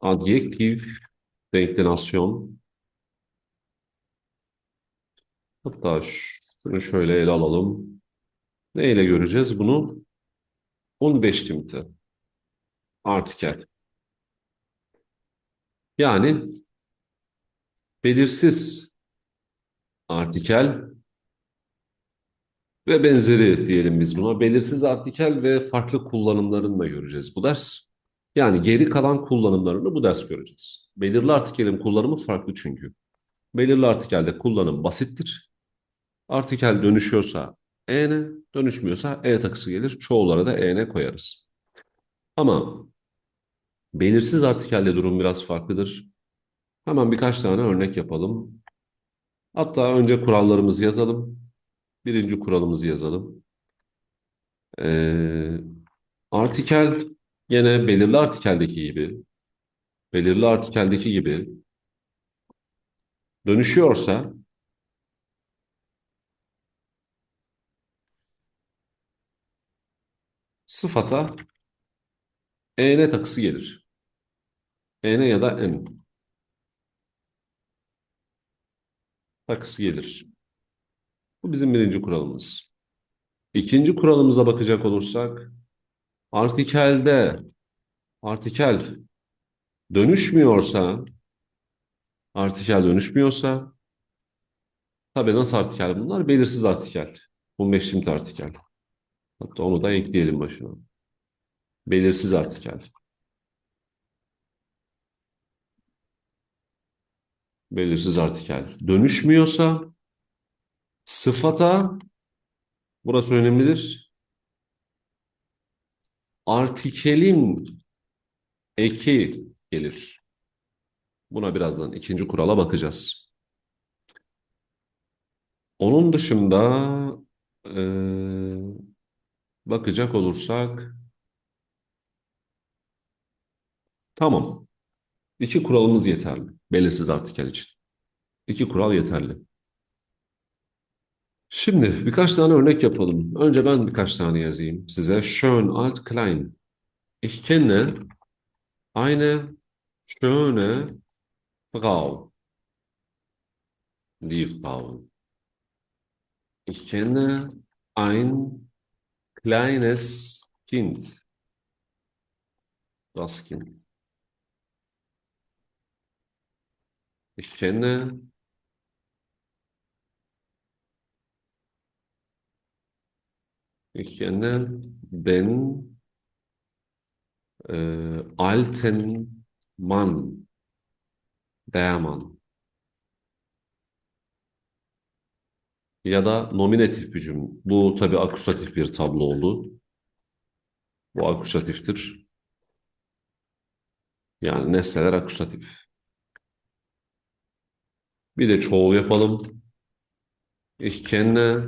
adjektif, denklinasyon. Hatta şunu şöyle ele alalım. Ne ile göreceğiz bunu? 15 timti. Artikel. Yani belirsiz artikel ve benzeri diyelim biz buna. Belirsiz artikel ve farklı kullanımlarını da göreceğiz bu ders. Yani geri kalan kullanımlarını bu ders göreceğiz. Belirli artikelin kullanımı farklı çünkü. Belirli artikelde kullanım basittir. Artikel dönüşüyorsa EN, dönüşmüyorsa E takısı gelir. Çoğulara da EN koyarız. Ama belirsiz artikelde durum biraz farklıdır. Hemen birkaç tane örnek yapalım. Hatta önce kurallarımızı yazalım. Birinci kuralımızı yazalım. Ee, artikel yine belirli artikeldeki gibi belirli artikeldeki gibi dönüşüyorsa sıfata en takısı gelir. En ya da en takısı gelir. Bu bizim birinci kuralımız. İkinci kuralımıza bakacak olursak artikelde artikel dönüşmüyorsa artikel dönüşmüyorsa tabii nasıl artikel bunlar? Belirsiz artikel. 15 çift artikel. Hatta onu da ekleyelim başına. Belirsiz artikel. Belirsiz artikel. Dönüşmüyorsa sıfata burası önemlidir. Artikelin eki gelir. Buna birazdan ikinci kurala bakacağız. Onun dışında e, bakacak olursak tamam. İki kuralımız yeterli. Belirsiz artikel için. İki kural yeterli. Şimdi birkaç tane örnek yapalım. Önce ben birkaç tane yazayım size. Schön, alt, klein. Ich kenne eine schöne Frau. Die Frau. Ich kenne ein kleines Kind. Das Kind. Ich kenne kenne den äh, alten Mann. Der. Ya da nominatif bir cümle. Bu tabii akusatif bir tablo oldu. Bu akusatiftir. Yani nesneler akusatif. Bir de çoğul yapalım. Ich kenne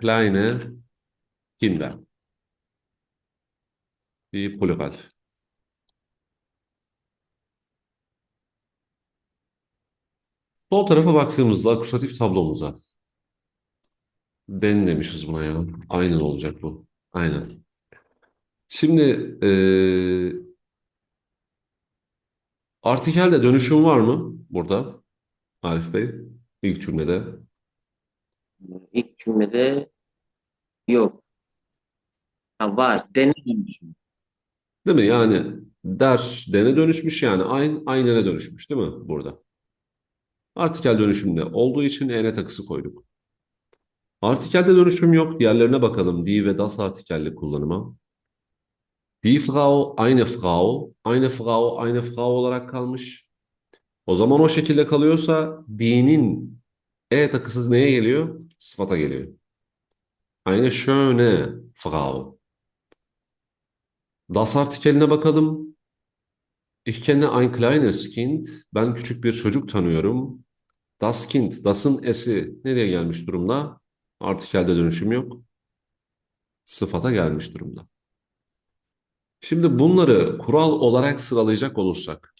kleine Kinder. Bir plural. Sol tarafa baktığımızda akusatif tablomuza den demişiz buna ya. Aynen olacak bu. Aynen. Şimdi e, artikelde dönüşüm var mı burada? Arif Bey, ilk cümlede. İlk cümlede yok. Ha, var. Dene dönüşüm. Değil mi? Yani der dene dönüşmüş yani ayn aynene dönüşmüş değil mi burada? Artikel dönüşümde olduğu için ene takısı koyduk. Artikelde dönüşüm yok. Diğerlerine bakalım. Die ve das artikelli kullanıma. Die Frau, eine Frau, eine Frau, eine Frau olarak kalmış. O zaman o şekilde kalıyorsa die'nin e takısı neye geliyor? Sıfata geliyor. Eine schöne Frau. Das artikeline bakalım. Ich kenne ein kleines Kind. Ben küçük bir çocuk tanıyorum. Das Kind, das'ın esi nereye gelmiş durumda? Artikelde dönüşüm yok. Sıfata gelmiş durumda. Şimdi bunları kural olarak sıralayacak olursak,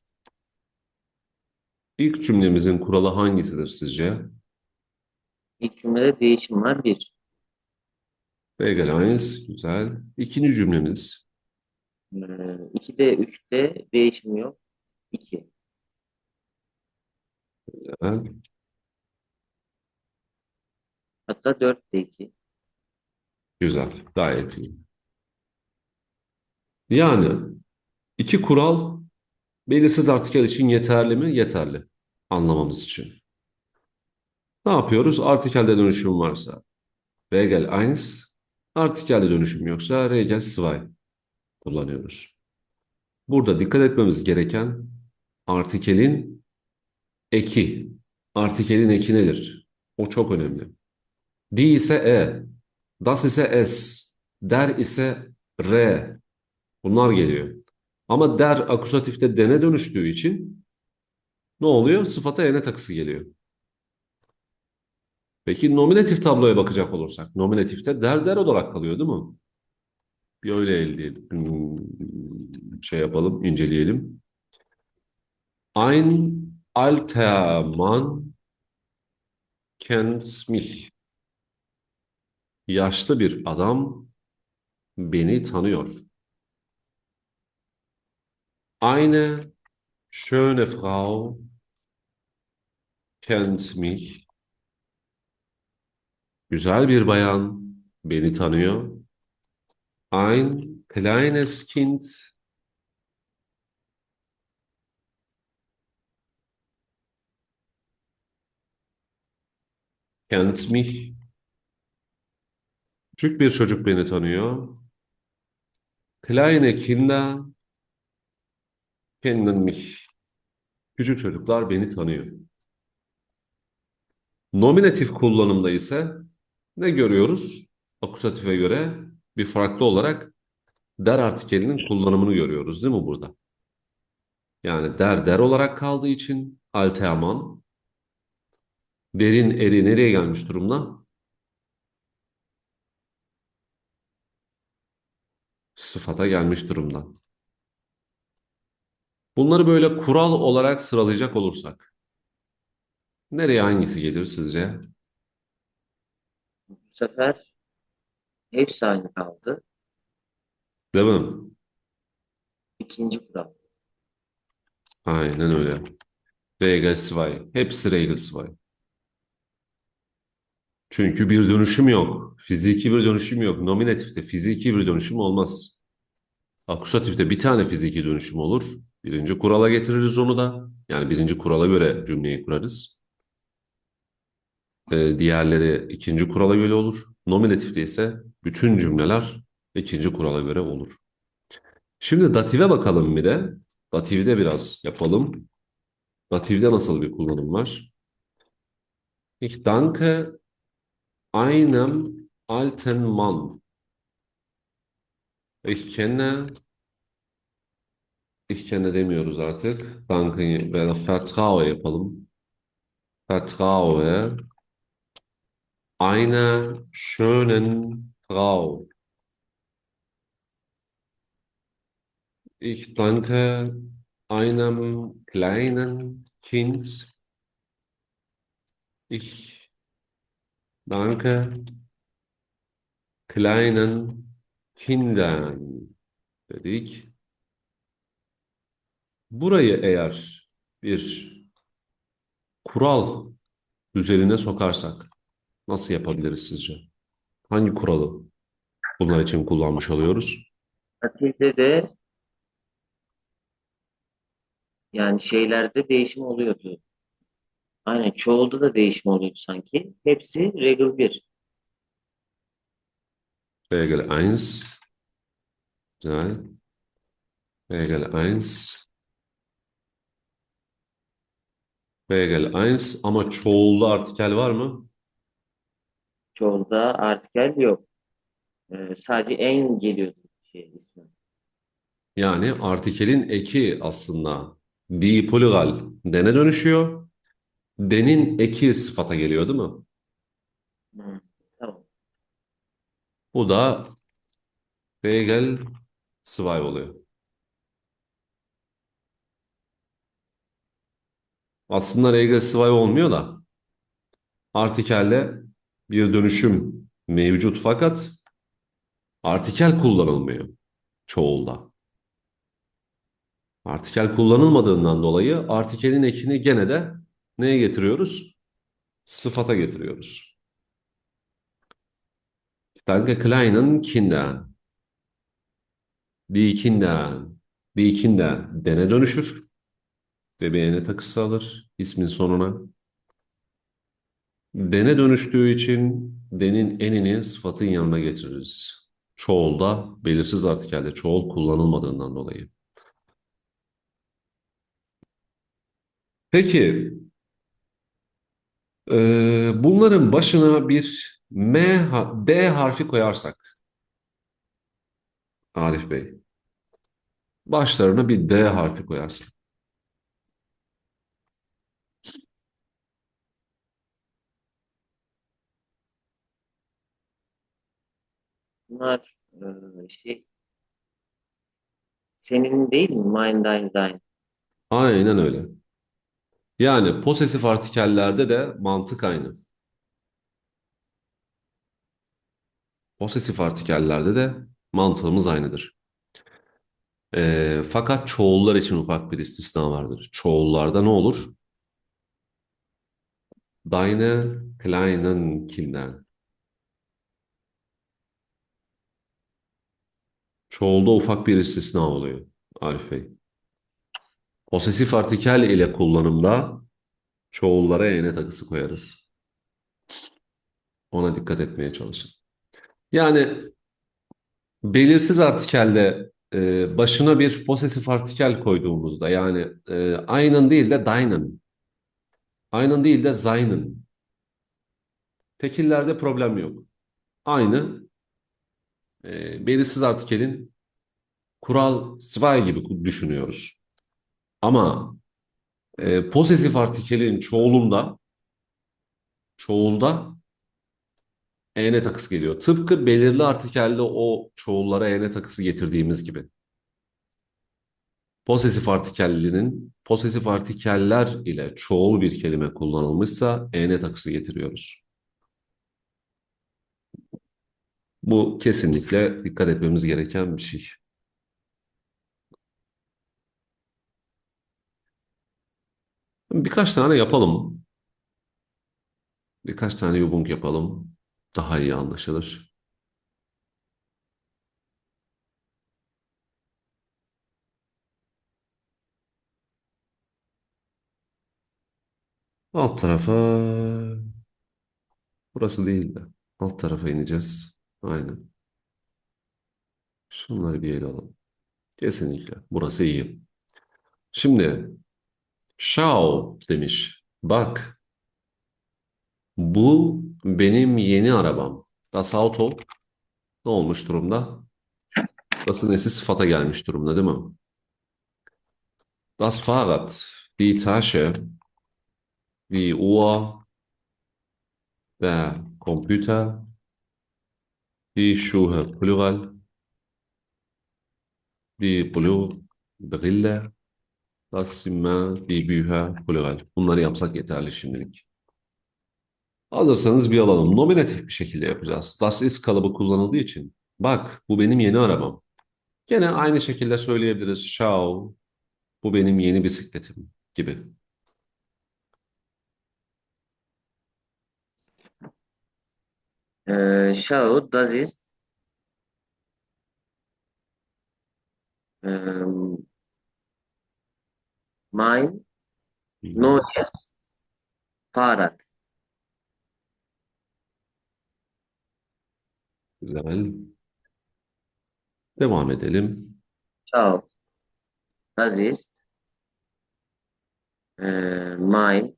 ilk cümlemizin kuralı hangisidir sizce? İlk cümlede değişim var. Bir. Regelines, güzel. İkinci cümlemiz. Ee, 2'de 3'te değişim yok. 2. Evet. Hatta 4'te 2. Güzel. Gayet iyi. Yani iki kural belirsiz artikel için yeterli mi? Yeterli. Anlamamız için. Ne yapıyoruz? Artikelde dönüşüm varsa Regel 1, artikelde dönüşüm yoksa Regel 2 kullanıyoruz. Burada dikkat etmemiz gereken artikelin eki. Artikelin eki nedir? O çok önemli. Die ise e, das ise s, der ise r. Bunlar geliyor. Ama der akusatifte dene dönüştüğü için ne oluyor? Sıfata ene takısı geliyor. Peki nominatif tabloya bakacak olursak, nominatifte der der olarak kalıyor değil mi? Bir öyle elde hmm, şey yapalım, inceleyelim. Ein alter Mann kennt mich. Yaşlı bir adam beni tanıyor. Eine schöne Frau kennt mich. Güzel bir bayan beni tanıyor. Ein kleines Kind kennt mich. Küçük bir çocuk beni tanıyor. Kleine Kinder kennen mich. Küçük çocuklar beni tanıyor. Nominatif kullanımda ise ne görüyoruz? Akuzatife göre bir farklı olarak der artikelinin kullanımını görüyoruz değil mi burada? Yani der der olarak kaldığı için alteaman derin eri nereye gelmiş durumda? Sıfata gelmiş durumda. Bunları böyle kural olarak sıralayacak olursak nereye hangisi gelir sizce? Sefer hepsi aynı kaldı. Değil mi? İkinci kural. Aynen öyle. Regel 2. Hepsi Regel 2. Çünkü bir dönüşüm yok. Fiziki bir dönüşüm yok. Nominatifte fiziki bir dönüşüm olmaz. Akusatifte bir tane fiziki dönüşüm olur. Birinci kurala getiririz onu da. Yani birinci kurala göre cümleyi kurarız. Ee, diğerleri ikinci kurala göre olur. Nominatifte ise bütün cümleler ikinci kurala göre olur. Şimdi dative bakalım bir de. Dativde biraz yapalım. Dativde nasıl bir kullanım var? Ich danke einem alten Mann. Ich kenne ich kenne demiyoruz artık. Danke veya vertraue yapalım. Vertraue einer schönen Frau. Ich danke einem kleinen Kind. Ich danke kleinen Kindern dedik. Burayı eğer bir kural düzenine sokarsak nasıl yapabiliriz sizce? Hangi kuralı bunlar için kullanmış oluyoruz? Datifte de yani şeylerde değişim oluyordu. Aynen çoğulda da değişim oluyordu sanki. Hepsi regel 1. Regel 1. Güzel. Regel 1. Regel 1 ama çoğulda artikel var mı? Çoğulda artikel yok. Ee, sadece en geliyordu şey ismi. Yani artikelin eki aslında di poligal dene dönüşüyor. Denin eki sıfata geliyor değil mi? Hı, tamam. Bu da regel 2 oluyor. Aslında regel 2 olmuyor da artikelde bir dönüşüm mevcut fakat artikel kullanılmıyor çoğulda. Artikel kullanılmadığından dolayı artikelin ekini gene de neye getiriyoruz? Sıfata getiriyoruz. Danke kleinen Kindern. Die Kinder. Die Kinder dene dönüşür ve bir ene takısı alır ismin sonuna. Dene dönüştüğü için denin enini sıfatın yanına getiririz. Çoğulda belirsiz artikelde çoğul kullanılmadığından dolayı. Peki e, bunların başına bir M, D harfi koyarsak Arif Bey başlarına bir D harfi koyarsın. Bunlar e, şey senin değil mi? Mine, thine. Aynen öyle. Yani posesif artikellerde de mantık aynı. Posesif artikellerde de mantığımız aynıdır. Ee, fakat çoğullar için ufak bir istisna vardır. Çoğullarda ne olur? Deine kleinen Kinder. Çoğulda ufak bir istisna oluyor Arif Bey. Posesif artikel ile kullanımda çoğullara ene takısı koyarız. Ona dikkat etmeye çalışın. Yani belirsiz artikelde e, başına bir posesif artikel koyduğumuzda yani e, aynen değil de deinen, aynen değil de seinen. Tekillerde problem yok. Aynı e, belirsiz artikelin kural zwei gibi düşünüyoruz. Ama e, posesif artikelin çoğulunda çoğulda ene takısı geliyor. Tıpkı belirli artikelde o çoğullara ene takısı getirdiğimiz gibi. Posesif artikellinin posesif artikeller ile çoğul bir kelime kullanılmışsa ene takısı getiriyoruz. Bu kesinlikle dikkat etmemiz gereken bir şey. Birkaç tane yapalım. Birkaç tane yubung yapalım. Daha iyi anlaşılır. Alt tarafa burası değil de alt tarafa ineceğiz. Aynen. Şunları bir ele alalım. Kesinlikle. Burası iyi. Şimdi Schau demiş. Bak. Bu benim yeni arabam. Das Auto ne olmuş durumda? Das nesi sıfata gelmiş durumda değil mi? Das Fahrrad, die Tasche, die Uhr, der Computer, die Schuhe, Plural, die Blue Brille, das Zimmer, die Bücher, Plural. Bunları yapsak yeterli şimdilik. Hazırsanız bir alalım. Nominatif bir şekilde yapacağız. Das ist kalıbı kullanıldığı için. Bak bu benim yeni arabam. Gene aynı şekilde söyleyebiliriz. Schau, bu benim yeni bisikletim gibi. Äh, schau, das ist ähm, mein neues Fahrrad. Güzel. Devam edelim. Schau, das ist äh, mein,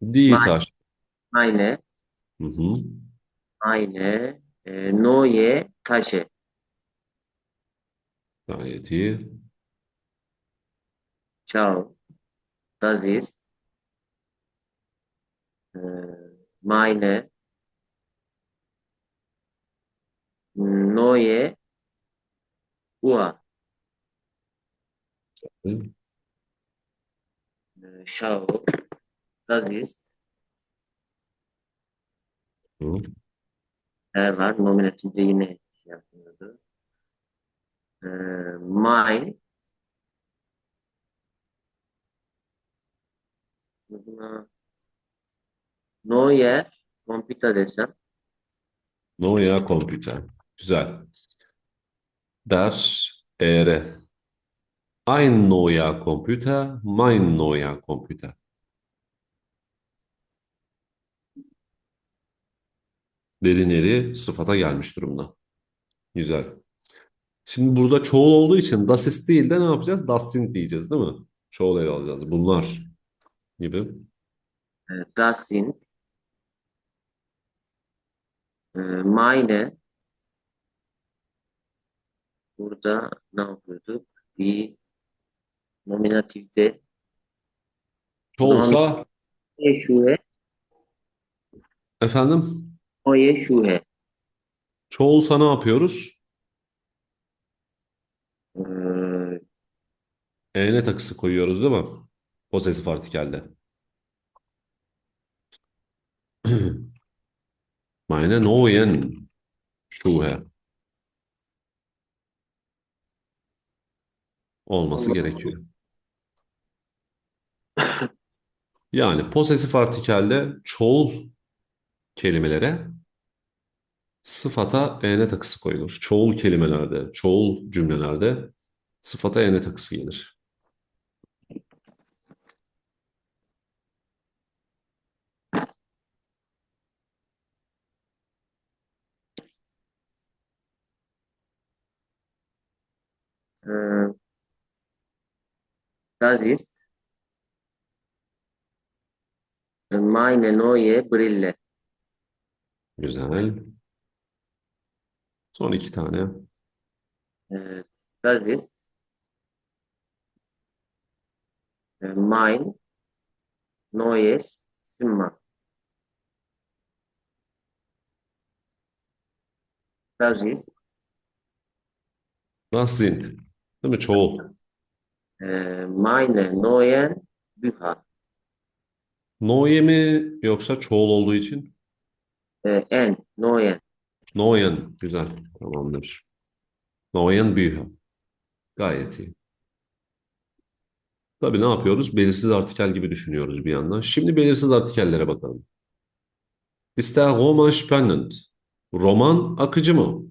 Die Mein- Tasche. meine, Hı hı. Meine äh, neue Tasche. Gayet iyi. Schau, das ist äh, meine neue Uhr. Schau, das ist, Hı değişiklikler var. Nominatifte yine şey yapıyordu. E, my buna no yer computer desem. No yer computer. Güzel. Das ere. Ein neuer Computer, mein neuer Computer. Derin eri sıfata gelmiş durumda. Güzel. Şimdi burada çoğul olduğu için das ist değil de ne yapacağız? Das sind diyeceğiz değil mi? Çoğul ele alacağız. Bunlar gibi. E, Das sind e, meine burada ne yapıyorduk? Bir nominatifte Çoğulsa Schuhe, efendim neue Schuhe. çoğulsa ne yapıyoruz? E, Ene takısı koyuyoruz değil mi? Posesif artikelde. Meine neuen Schuhe olması gerekiyor. Yani posesif artikelde çoğul kelimelere sıfata ene takısı koyulur. Çoğul kelimelerde, çoğul cümlelerde sıfata ene takısı gelir. das ist meine neue Brille. Güzel. Son iki tane. E, das ist e, mein neues Zimmer. Das ist Das sind. Değil mi? Çoğul. e, meine neuen Bücher. Neue mi yoksa çoğul olduğu için? E, en neuen. Neuen. Güzel. Tamamdır. Neuen Bücher. Gayet iyi. Tabii ne yapıyoruz? Belirsiz artikel gibi düşünüyoruz bir yandan. Şimdi belirsiz artikellere bakalım. Ist Roman spannend? Roman akıcı mı?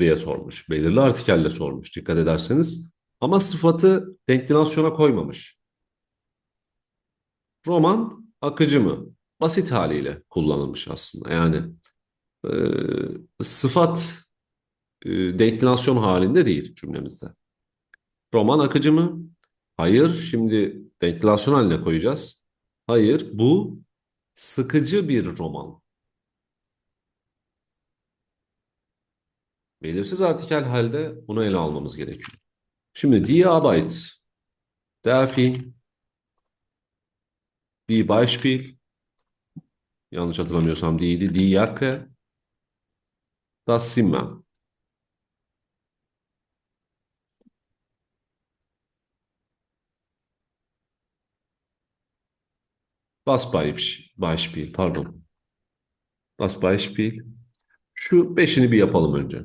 diye sormuş. Belirli artikelle sormuş dikkat ederseniz. Ama sıfatı denklinasyona koymamış. Roman akıcı mı? Basit haliyle kullanılmış aslında. Yani e, sıfat e, deklinasyon halinde değil cümlemizde. Roman akıcı mı? Hayır. Şimdi deklinasyon haline koyacağız. Hayır. Bu sıkıcı bir roman. Belirsiz artikel halde bunu ele almamız gerekiyor. Şimdi die Arbeit, der Film, die Beispiel, yanlış hatırlamıyorsam değildi, die Jacke, das Zimmer. Das Beispiel, Beispiel, pardon. Das Beispiel. Şu beşini bir yapalım önce.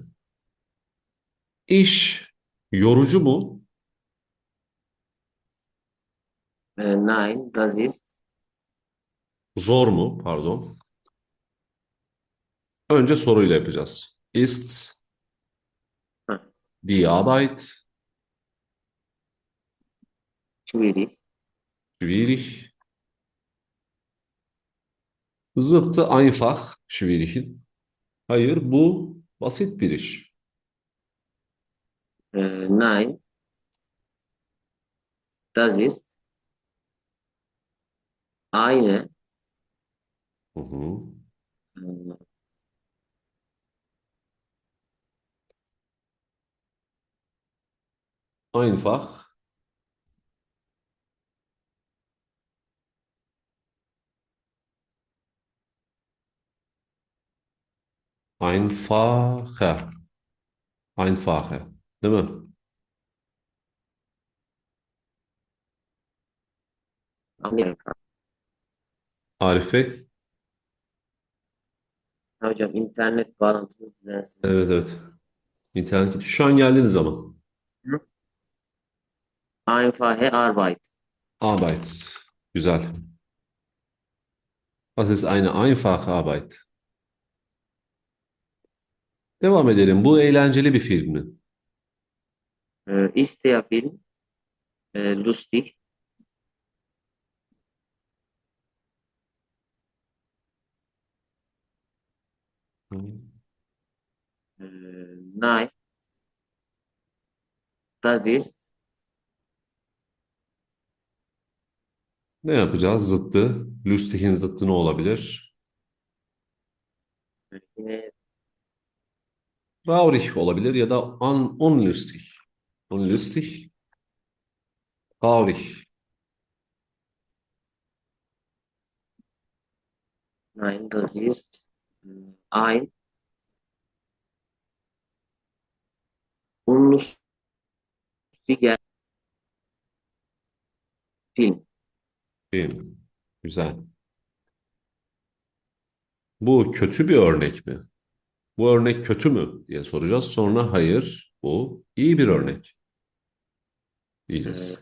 İş yorucu mu? E, nein, das ist Zor mu? Pardon. Önce soruyla yapacağız. Ist Heh. die Arbeit schwierig. schwierig? Zıttı einfach schwierig'in. Hayır, bu basit bir iş. E, nein, das ist eine Hı hı. e, Einfach. Einfacher. Einfacher. Değil mi? anlıyorum. Arif Bey? Hocam internet bağlantımız düzensiz. Evet evet. İnternet şu an geldiniz ama. Einfache Arbeit. Arbeit. Güzel. Was ist eine einfache Arbeit? Devam edelim. Bu eğlenceli bir film mi? Äh, ist der Film äh, lustig? Äh, nein. Das ist Ne yapacağız? Zıttı. Lustig'in zıttı ne olabilir? Traurig olabilir ya da un unlustig. Unlustig. Traurig. nein, das ist äh, ein unlustiger Film. Film. Güzel. Bu kötü bir örnek mi? Bu örnek kötü mü diye soracağız. Sonra hayır, bu iyi bir örnek diyeceğiz.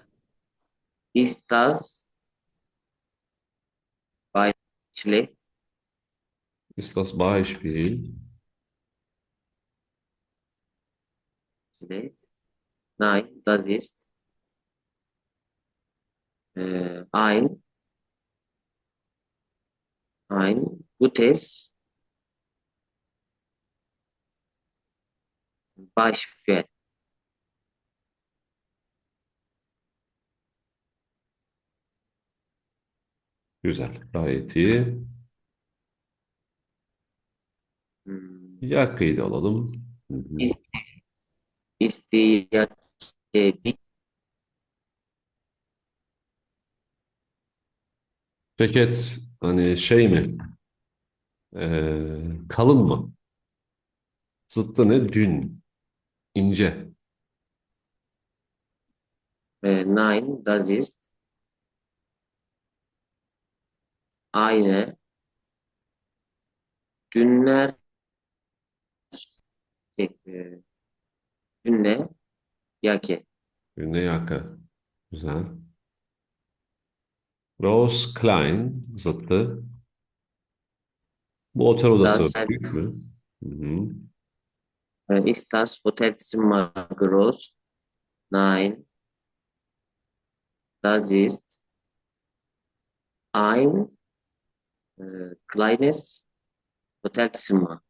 İst das bei schlecht? Ist das Beispiel? Nein, das ist äh, ein ein gutes Beispiel. Güzel. Gayet iyi. Hm, Yakkıyı da alalım. Hı hı. Ist, ist die Jacke dick? Ceket hani şey mi? Ee, kalın mı? Zıttı ne? Dün. İnce. Äh, nein, das ist eine dünner şey, e, dünne Jacke. Ne yaka? Güzel. Rose Klein zıttı. Bu otel odası Das büyük mü? Hı hı. äh, ist das Hotelzimmer groß? Nein, das ist ein äh, kleines Hotelzimmer.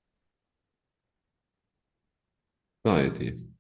Gayet iyi.